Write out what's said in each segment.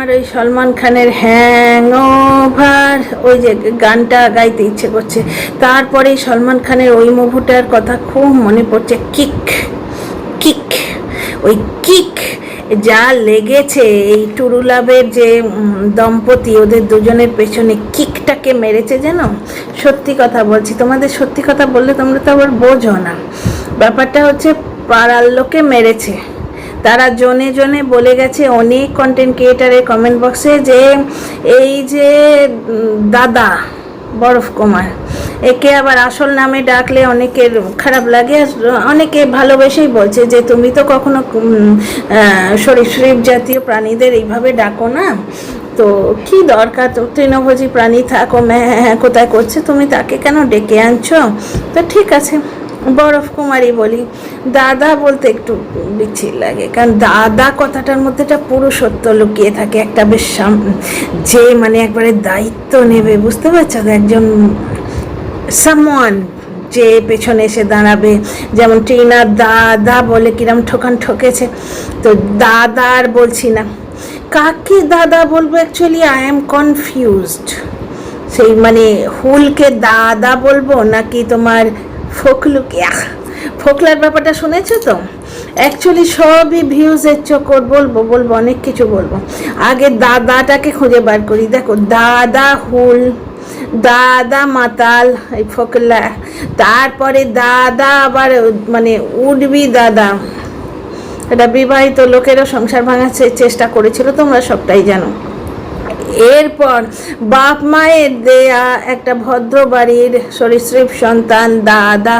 আমার ওই সলমান খানের হ্যাং ওভার ওই যে গানটা গাইতে ইচ্ছে করছে। তারপরে সলমান খানের ওই মুভিটার কথা খুব মনে পড়ছে, কিক কিক, ওই কিক যা লেগেছে এই টুরুলাভের যে দম্পতি, ওদের দুজনের পেছনে কিকটাকে মেরেছে যেন সত্যি কথা বলছি, তোমাদের সত্যি কথা বললে তোমরা তো আবার বোঝো না। ব্যাপারটা হচ্ছে পাড়ার লোকে মেরেছে। তারা জনে জনে বলে গেছে অনেক কন্টেন্ট ক্রিয়েটারের কমেন্ট বক্সে যে, এই যে দাদা বরফ কুমার, একে আবার আসল নামে ডাকলে অনেকের খারাপ লাগে অনেকে ভালোবেসেই বলছে যে, তুমি তো কখনো সরীসৃপ জাতীয় প্রাণীদের এইভাবে ডাকো না। তো কি দরকার? তো তৃণভোজী প্রাণী থাকো, ম্যাঁ, কোথায় করছে? তুমি তাকে কেন ডেকে আনছো? তো ঠিক আছে। বরফ কুমারী বলি। দাদা বলতে একটু বিচ্ছির লাগে, কারণ দাদা কথাটার মধ্যে একটা পুরুষত্ব লুকিয়ে থাকে, একটা বেশ যে মানে একবারে দায়িত্ব নেবে, বুঝতে পারছ? একজন সামওয়ান যে পেছনে এসে দাঁড়াবে, যেমন টিনার দাদা বলে কিরম ঠোকান ঠকেছে, তো দাদা আর বলছি না। কাকে দাদা বলব? অ্যাকচুয়ালি আই এম কনফিউজড সেই মানে হুলকে দাদা বলব নাকি তোমার ফোকলুকে আহ, ফোকলার ব্যাপারটা শুনেছো তো? অ্যাকচুয়ালি সবই ভিউজের চক্কর বলব বলব অনেক কিছু বলব। আগে দাদাটাকে খুঁজে বার করি। দেখো দাদা হুল দাদা মাতাল এই ফোকলা। তারপরে দাদা আবার মানে উডবি দাদা। এটা বিবাহিত লোকেরও সংসার ভাঙার চেষ্টা করেছিল তোমরা সবটাই জানো। এরপর বাপ মায়ের দেয়া একটা ভদ্র বাড়ির সরীসৃপ সন্তান দাদা।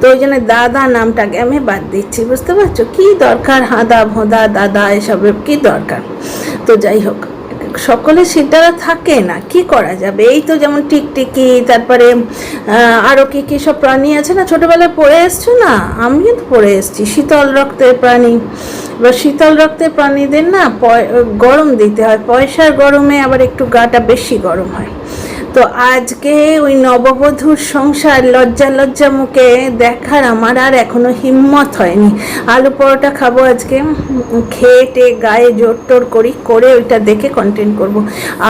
তো ওই জন্য দাদা নামটাকে আমি বাদ দিচ্ছি, বুঝতে পারছ? কি দরকার? হাদা ভোদা দাদা এসবের কি দরকার? তো যাই হোক, সকলে সেটা থাকে না, কি করা যাবে? এই তো যেমন টিকটিকি, তারপরে আরও আরও কি কি সব প্রাণী আছে না? ছোটবেলায় পড়ে এসছো না? আমি কিন্তু পড়ে এসছি, শীতল রক্তের প্রাণী। এবার শীতল রক্তের প্রাণীদের না গরম দিতে হয়। পয়সার গরমে আবার একটু গাটা বেশি গরম হয়। তো আজকে ওই নববধূর সংসার লজ্জা লজ্জা মুখে দেখার আমার আর এখনও হিম্মত হয়নি। আলু পরোটা খাব আজকে। খেয়ে গায়ে জোর টোর করি, করে ওইটা দেখে কন্টেন্ট করব।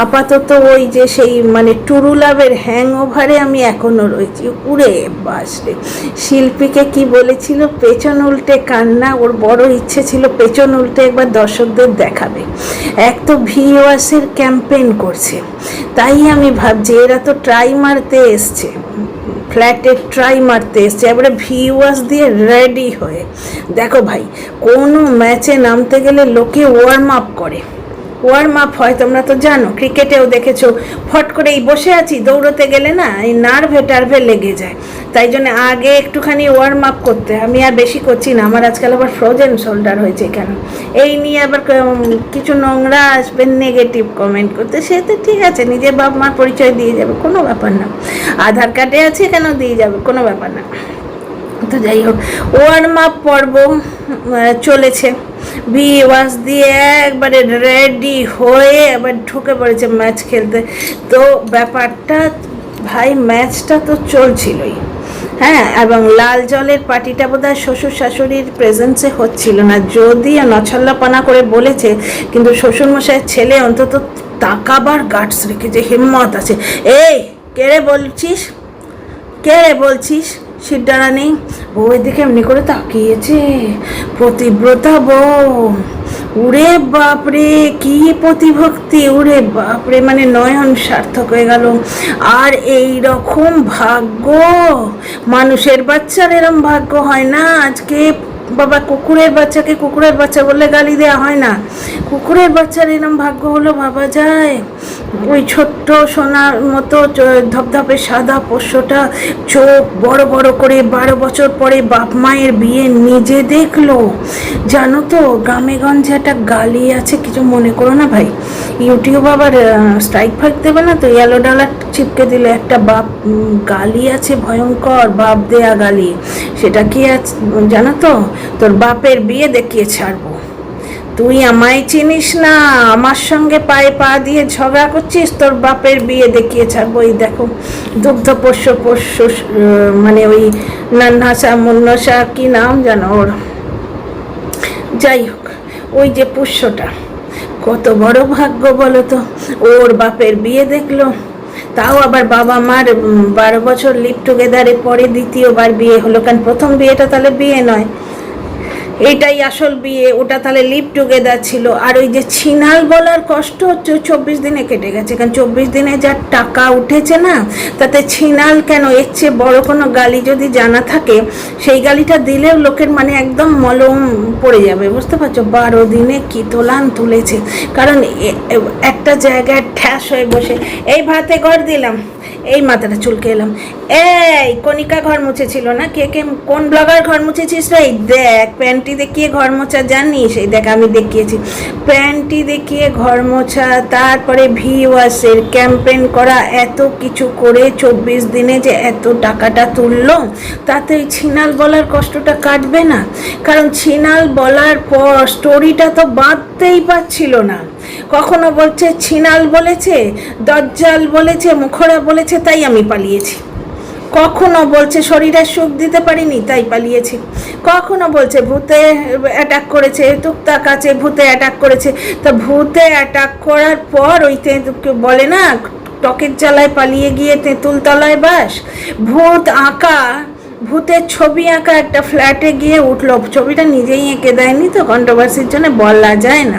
আপাতত ওই যে সেই মানে টুরুলাভের হ্যাং ওভারে আমি এখনও রয়েছি। উড়ে বাসরে শিল্পীকে কি বলেছিল? পেছন উল্টে কান্না, ওর বড় ইচ্ছে ছিল পেছন উল্টে একবার দর্শকদের দেখাবে। এক তো ভিওয়াসের ক্যাম্পেইন করছে। তাই আমি ভাবছি এরা তো ট্রাই মারতে এসছে। ফ্ল্যাটে ট্রাই মারতে এসছে। এবারে ভিউয়ার্স দিয়ে রেডি হয়ে। দেখো ভাই, কোনো ম্যাচে নামতে গেলে লোকে ওয়ার্ম আপ করে। ওয়ার্ম আপ হয়, তোমরা তো জানো, ক্রিকেটেও দেখেছ। ফট করে এই বসে আছি, দৌড়তে গেলে না, এই নার্ভে টার্ভে লেগে যায়। তাই জন্য আগে একটুখানি ওয়ার্ম আপ করতে। আমি আর বেশি করছি না, আমার আজকাল আবার ফ্রোজেন শোল্ডার হয়েছে কেন? এই নিয়ে আবার কিছু নোংরা আসবে নেগেটিভ কমেন্ট করতে। সে তো ঠিক আছে, নিজের বাপ মার পরিচয় দিয়ে যাবে, কোনো ব্যাপার না। আধার কার্ডে আছে কেন দিয়ে যাবে, কোনো ব্যাপার না। তো যাই হোক ওয়ার্ম আপ পর্ব চলেছে। ওয়াশ দিয়ে একবারে রেডি হয়ে এবার ঢুকে পড়েছে ম্যাচ খেলতে। তো ব্যাপারটা ভাই, ম্যাচটা তো চলছিলই। হ্যাঁ এবং লাল জলের পার্টিটা বোধ হয় শ্বশুর শাশুড়ির প্রেজেন্সে হচ্ছিল না। যদিও নছল্লাপনা করে বলেছে, কিন্তু শ্বশুরমশাইয়ের ছেলে অন্তত তাকাবার গার্ডস রেখেছে হিম্মত আছে। এই, কে রে বলছিস? কে রে বলছিস? সিদ্ধারা নেই বউয়ের দিকে এমনি করে তাকিয়েছে। প্রতিব্রতা বউ, উড়ে বাপরে, কি প্রতিভক্তি উড়ে বাপরে মানে নয়ন সার্থক হয়ে গেল। আর এই রকম ভাগ্য, মানুষের বাচ্চার এরম ভাগ্য হয় না। আজকে বাবা কুকুরের বাচ্চাকে কুকুরের বাচ্চা বললে গালি দেওয়া হয় না। কুকুরের বাচ্চার এরম ভাগ্য হলো ভাবা যায়। ওই ছোট্ট সোনার মতো ধপধপে সাদা পোষ্যটা চোখ বড় বড় করে বারো বছর পরে বাপ মায়ের বিয়ে নিজে দেখল। জানো তো, গ্রামে গঞ্জে একটা গালি আছে, কিছু মনে করো না ভাই। ইউটিউব আবার স্ট্রাইক ফাইক দেবে না তো? ইয়েলো ডলার চিপকে দিলে একটা বাপ গালি আছে, ভয়ঙ্কর বাপ দেয়া গালি। সেটা কি আছে জানো তো? তোর বাপের বিয়ে দেখিয়ে ছাড়বো। তুই আমায় চিনিস না, আমার সঙ্গে পায়ে পা দিয়ে ঝগড়া করছিস? তোর বাপের বিয়ে দেখিয়ে ছাড়বো এই দেখো, দুগ্ধ পোষ্য পোষ্য মানে ওই নান্নাসা, মুন্নসা কি নাম জানো ওর? যাই হোক, ওই যে পুষ্যটা, কত বড় ভাগ্য বলো তো, ওর বাপের বিয়ে দেখল, তাও আবার বাবা মার বারো বছর লিভ টুগেদারে পরে দ্বিতীয়বার বিয়ে হলো, কারণ প্রথম বিয়েটা তাহলে বিয়ে নয়। এটাই আসল বিয়ে, ওটা তাহলে লিভ টুগেদার ছিল। আর ওই যে ছিনাল বলার কষ্ট হচ্ছে চব্বিশ দিনে কেটে গেছে। কারণ চব্বিশ দিনে যা টাকা উঠেছে না, তাতে ছিনাল কেন? এর চেয়ে বড় কোনো গালি যদি জানা থাকে, সেই গালিটা দিলেও লোকের মানে একদম মলম পড়ে যাবে। বুঝতে পারছ? বারো দিনে কি তোলান তুলেছে। কারণ একটা জায়গায় ঠ্যাস হয়ে বসে। এই ভাতে ঘর দিলাম, এই মাথাটা চুলকে এলাম। এই, কণিকা ঘর মুছেছিল না? কে কে, কোন ব্লগার ঘর মুছেছিস রে? দেখ, প্যান্টি দেখিয়ে ঘর মোছা জানিস? এই দেখ, আমি দেখিয়েছি। প্যান্টি দেখিয়ে ঘর মোছা, তারপরে ভিওয়াসের ক্যাম্পেন করা, এত কিছু করে চব্বিশ দিনে যে এত টাকাটা তুললো, তাতে ওই ছিনাল বলার কষ্টটা কাটবে না। কারণ ছিনাল বলার পর স্টোরিটা তো বাঁধতেই পারছিল না। কখনো বলছে, ছিনাল বলেছে, দজ্জাল বলেছে মুখরা বলেছে, তাই আমি পালিয়েছি। কখনো বলছে শরীরে সুখ দিতে পারিনি, তাই পালিয়েছি। কখনো বলছে, ভূতে অ্যাটাক করেছে টুকটাক আছে ভূতে অ্যাটাক করেছে। তা ভূতে অ্যাটাক করার পর ওই বলে না, টকের জ্বালায় পালিয়ে গিয়ে তেঁতুল তলায় বাস। ভূত আঁকা ভূতের ছবি আঁকা একটা ফ্ল্যাটে গিয়ে উঠল। ছবিটা নিজেই এঁকে দেয়নি তো কন্ট্রোভার্সির জন্য বলা যায় না।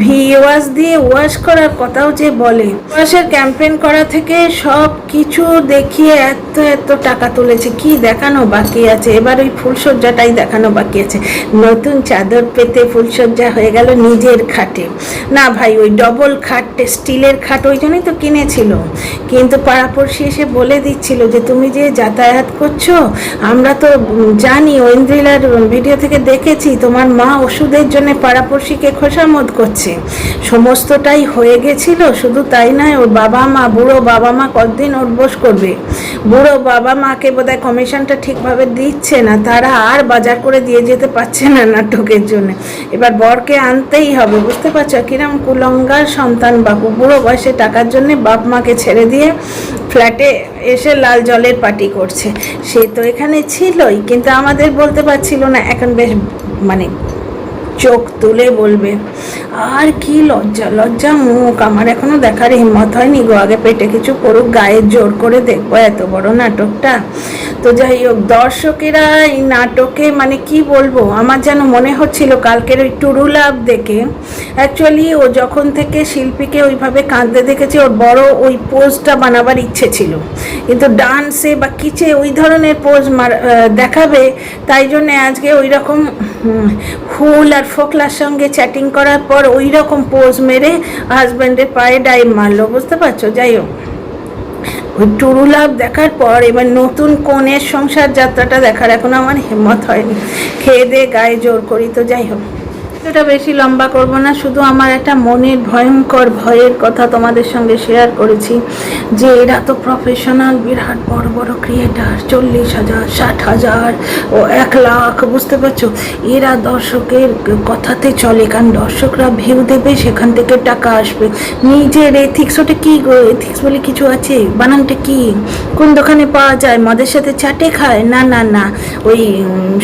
ভি ওয়াশ দিয়ে ওয়াশ করার কথাও যে বলে। ওয়াশের ক্যাম্পেন করা থেকে সব কিছু দেখিয়ে এত এত টাকা তুলেছে। কি দেখানো বাকি আছে? এবার ওই ফুলসজ্জাটাই দেখানো বাকি আছে। নতুন চাদর পেতে ফুলসজ্জা হয়ে গেল নিজের খাটে। না ভাই, ওই ডবল খাট, স্টিলের খাট ওই জন্যই তো কিনেছিল। কিন্তু পাড়াপড়শি এসে বলে দিচ্ছিল যে, তুমি যে যাতায়াত করছ আমরা তো জানি ঐন্দ্রিলার ভিডিও থেকে দেখেছি, তোমার মা ওষুধের জন্য পাড়াপড়শিকে খোসামত করছে। সমস্তটাই হয়ে গেছিল, শুধু তাই নয়, ওর বাবা মা, বুড়ো বাবা মা কতদিন উঠবোস করবে? বুড়ো বাবা মাকে বোধহয় কমিশনটা ঠিকভাবে দিচ্ছে না, তারা আর বাজার করে দিয়ে যেতে পারছে না নাটকের জন্য। এবার বরকে আনতেই হবে, বুঝতে পারছ? কিরম কুলঙ্গার সন্তান বাবু বুড়ো বয়সে টাকার জন্য বাপ মাকে ছেড়ে দিয়ে ফ্ল্যাটে এসে লাল জলের পার্টি করছে। সে তো এখানে ছিলই কিন্তু আমাদের বলতে পারছিল না এখন বেশ মানে চোখ তুলে বলবে, আর কি লজ্জা লজ্জা মুখ, আমার এখনও দেখার হিম্মত হয়নি গো। আগে পেটে কিছু পড়ুক, গায়ে জোর করে দেখব এত বড় নাটকটা। তো যাই হোক, দর্শকেরা এই নাটকে মানে কি বলব, আমার যেন মনে হচ্ছিল কালকের ওই টুরুলাভ দেখে। অ্যাকচুয়ালি ও যখন থেকে শিল্পীকে ওইভাবে কাঁদতে দেখেছে, ওর বড় ওই পোজটা বানাবার ইচ্ছে ছিল। কিন্তু ডান্সে বা কিচে ওই ধরনের পোজ দেখাবে, তাই জন্য আজকে ওই রকম হুল আর ফোকলার সঙ্গে চ্যাটিং করার পর ওই রকম পোজ মেরে হাজব্যান্ডের পায়ে ডাইভ মারলো, বুঝতে পারছ? যাই হোক। ওই টুরুলাভ দেখার পর এবার নতুন কনের সংসার যাত্রাটা দেখার এখন আমার হিম্মত হয়নি। খেয়ে দে, গায়ে জোর করি তো, যাই হোক। এটা বেশি লম্বা করব না, শুধু আমার একটা মনের ভয়ঙ্কর ভয়ের কথা তোমাদের সঙ্গে শেয়ার করেছি, যে এরা তো প্রফেশনাল বিরাট বড় বড় ক্রিয়েটার চল্লিশ হাজার, ষাট হাজার, ও এক লাখ, বুঝতে পারছ? এরা দর্শকের কথাতে চলে, কারণ দর্শকরা ভিউ দেবে, সেখান থেকে টাকা আসবে। নিজের এথিক্স ওটা কী গো? এথিক্স বলে কিছু আছে? বানানটা কি? কোন দোকানে পাওয়া যায়? মদের সাথে চাটে খায়? না না না। ওই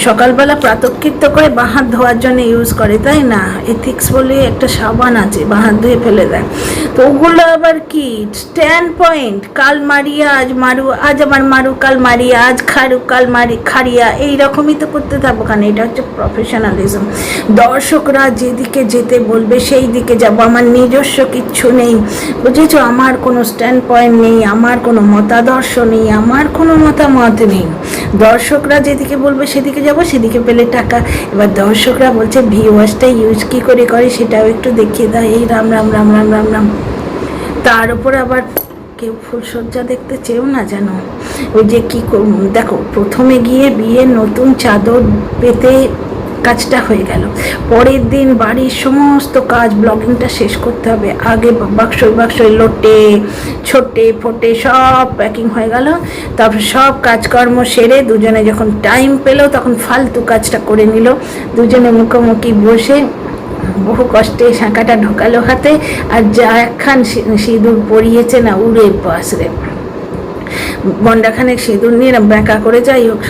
সকালবেলা প্রাতকৃত্য করে বাঁ হাত ধোয়ার জন্য ইউজ করে তাই না। এথিক্স বলে একটা সাবান আছে বাঁ হাত ধুয়ে ফেলে দেয়। তো ওগুলো আবার কি? স্ট্যান্ড পয়েন্ট কাল মারিয়া, আজ মারু, আজ আমার মারু, কাল মারিয়া, আজ খারু, কাল মারি, খারিয়া। এই রকমই তো করতে থাকব কারণ এটা হচ্ছে প্রফেশনালিজম দর্শকরা যেদিকে যেতে বলবে, সেই দিকে যাব। আমার নিজস্ব কিচ্ছু নেই। বুঝেছ? আমার কোনো স্ট্যান্ড পয়েন্ট নেই, আমার কোনো মতাদর্শ নেই, আমার কোনো মতামত নেই। দর্শকরা যেদিকে বলবে, সেদিকে যাব, সেদিকে পেলে টাকা। এবার দর্শকরা বলছে ভিউয়ার্সটা ইউজ কী করে করে সেটাও একটু দেখিয়ে দেয় এই রাম রাম রাম রাম রাম রাম। তার উপর আবার কেউ ফুলসজ্জা দেখতে চেয়েও না যেন। ওই যে কী দেখো, প্রথমে গিয়ে বিয়ে নতুন চাদর পেতে কাজটা হয়ে গেল। পরের দিন বাড়ির সমস্ত কাজ ব্লগিংটা শেষ করতে হবে। আগে বাক্সই বাক্সই লোটে, ছোটে, ফোটে সব প্যাকিং হয়ে গেল। তারপর সব কাজকর্ম সেরে দুজনে যখন টাইম পেল, তখন ফালতু কাজটা করে নিল। দুজনে মুখোমুখি বসে বহু কষ্টে শাঁখাটা ঢোকালো হাতে। আর যা একখান সিঁদুর পরিয়েছে না, উড়ে বাসরে গন্ডাখানেক সিঁদুর নিয়ে ব্যাঁকা করে যাই হোক।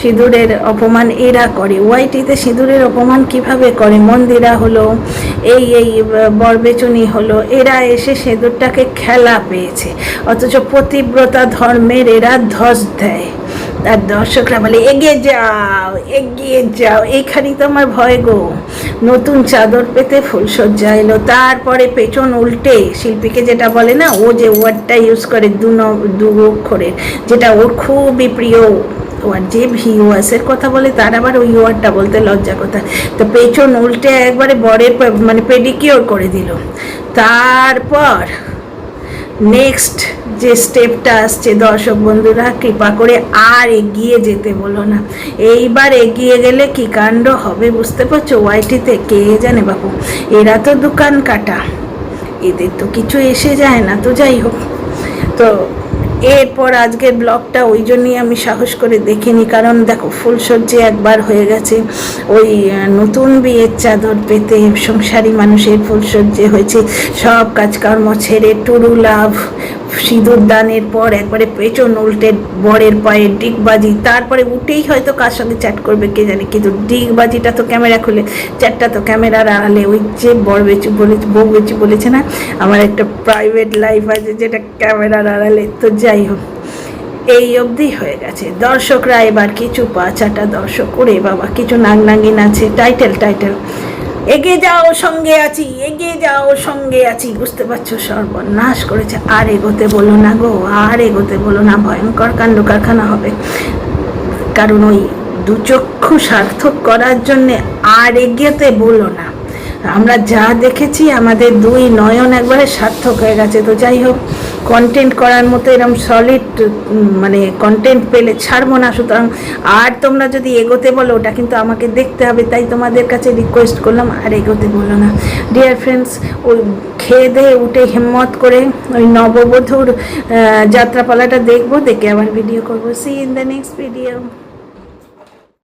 সিঁদুরের অপমান এরা করে। ওয়াইটিতে সিঁদুরের অপমান কীভাবে করে? মন্দিরা হলো, এই এই, বরবেচনি হলো, এরা এসে সিঁদুরটাকে খেলা পেয়েছে। অথচ পতিব্রতা ধর্মের এরা ধস দেয়। তার দর্শকরা বলে, এগিয়ে যাও এগিয়ে যাও, এইখানেই তো আমার ভয় গো। নতুন চাদর পেতে ফুলসজ্জা এলো, তারপরে পেছন উল্টে শিল্পীকে যেটা বলে না, ও যে ওয়ার্ডটা ইউজ করে দু অক্ষরের যেটা ওর খুবই প্রিয় ওয়ার্ড যে ভিউয়ার্সের কথা বলে তার আবার ওই ওয়ার্ডটা বলতে লজ্জা কথা। তো পেছন উল্টে একবারে বরের মানে পেডিকিওর করে দিল। তারপর নেক্সট যে স্টেপটা আসছে, দর্শক বন্ধুরা, কৃপা করে আর এগিয়ে যেতে বলো না। এইবার এগিয়ে গেলে কি কাণ্ড হবে বুঝতে পারছ? ওয়াইটিতে কে জানে বাপু? এরা তো দোকান কাটা। এদের তো কিছু এসে যায় না, তো যাই হোক। তো এরপর আজকের ব্লগটা ওই জন্যই আমি সাহস করে দেখিনি, কারণ দেখো ফুলসজ্জে একবার হয়ে গেছে। ওই নতুন বিয়ের চাদর পেতে সংসারী মানুষের ফুলসজ্জে হয়েছে সব কাজকর্ম ছেড়ে টুরু লাভ সিঁদুর দানের পর একবারে পেছন উল্টে বরের পায়ে ডিগবাজি, তারপরে উঠেই হয়তো কার সঙ্গে চ্যাট করবে কে জানে, কিন্তু ডিগবাজিটা তো ক্যামেরা খুলে, চ্যাটটা তো ক্যামেরার আড়ালে, ওই যে বর বেচু বলে বউ বেচু বলেছে না, আমার একটা প্রাইভেট লাইফ আছে যেটা ক্যামেরার আড়ালে, তো যাই হোক এই অবধি হয়ে গেছে। দর্শকরা এবার কিছু পাঁচাটা দর্শক করে বাবা, কিছু নাং নাঙ্গিন আছে, টাইটেল টাইটেল। এগিয়ে যাও, সঙ্গে আছি, এগিয়ে যাও, সঙ্গে আছি, বুঝতে পারছ? সর্বনাশ করেছে। আর এগোতে বলো না গো, আর এগোতে বলো না, ভয়ঙ্কর কাণ্ড কারখানা হবে। কারণ ওই দুচক্ষু সার্থক করার জন্যে আর এগিয়েতে বলো না। আমরা যা দেখেছি, আমাদের দুই নয়ন একবারে সার্থক হয়ে গেছে। তো যাই হোক কন্টেন্ট করার মতো এরকম সলিড মানে কন্টেন্ট পেলে ছাড়বো না। সুতরাং আর তোমরা যদি এগোতে বলো, ওটা কিন্তু আমাকে দেখতে হবে। তাই তোমাদের কাছে রিকোয়েস্ট করলাম, আর এগোতে বলো না। ডিয়ার ফ্রেন্ডস ওই খেয়ে দেয়ে উঠে হিম্মত করে ওই নববধূর যাত্রাপালাটা দেখব, দেখে আবার ভিডিও করব। See in the next video